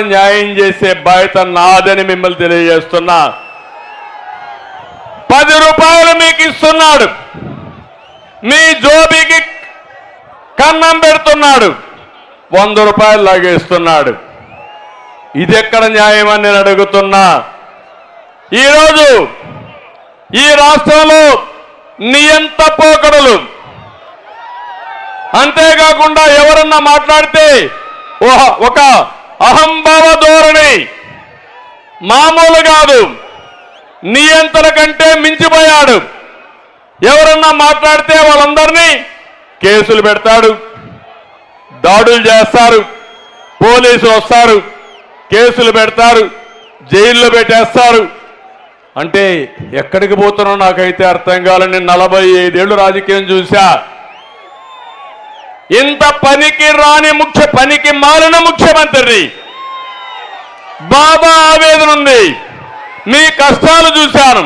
న్యాయం చేసే బాధ్యత నాదని మిమ్మల్ని తెలియజేస్తున్నా. పది రూపాయలు మీకు ఇస్తున్నాడు. మీ జోబికి కన్నం పెడుతున్నాడు. వంద రూపాయలు లాగేస్తున్నాడు. ఇది ఎక్కడ న్యాయం అని నేను అడుగుతున్నా. ఈరోజు ఈ రాష్ట్రంలో నియంత పోకడలు. అంతేకాకుండా ఎవరన్నా మాట్లాడితే ఒక అహంభావ ధోరణి మామూలు కాదు. నియంత్రణ కంటే మించిపోయాడు. ఎవరన్నా మాట్లాడితే వాళ్ళందరినీ కేసులు పెడతాడు. దాడులు చేస్తారు. పోలీసులు వస్తారు. కేసులు పెడతారు. జైల్లో పెట్టేస్తారు. అంటే ఎక్కడికి పోతున్నా నాకైతే అర్థం కాలని నలభై ఐదేళ్ళు రాజకీయం చూశా ఇంత పనికి రాని ముఖ్య పనికి మారిన ముఖ్యమంత్రి. బాబా ఆవేదన ఉంది. మీ కష్టాలు చూశాను.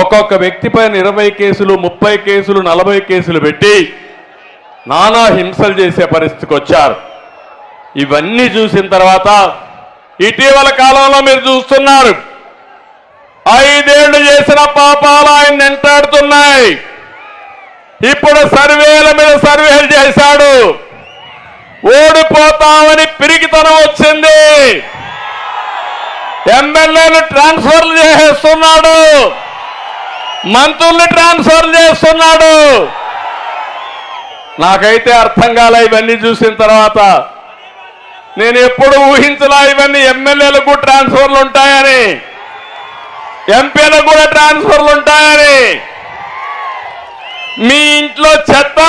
ఒక్కొక్క వ్యక్తి పైన ఇరవై కేసులు ముప్పై కేసులు నలభై కేసులు పెట్టి నానా హింసలు చేసే పరిస్థితికి వచ్చారు. ఇవన్నీ చూసిన తర్వాత ఇటీవల కాలంలో మీరు చూస్తున్నారు. ఐదేళ్ళు చేసిన పాపాలు ఆయన వెంటాడుతున్నాయి ఇప్పుడు సర్వేల మీద సర్వేలు చేశాడు. ఓడిపోతామని పిరికితనం వచ్చింది. ఎమ్మెల్యేలు ట్రాన్స్ఫర్లు చేసేస్తున్నాడు మంత్రుల్ని ట్రాన్స్ఫర్ చేస్తున్నాడు. నాకైతే అర్థం కాలే ఇవన్నీ చూసిన తర్వాత. నేను ఎప్పుడు ఊహించలా ఇవన్నీ ఎమ్మెల్యేలకు ట్రాన్స్ఫర్లు ఉంటాయని. ఎంపీలకు కూడా ట్రాన్స్ఫర్లు ఉంటాయని. మీ ఇంట్లో చెత్త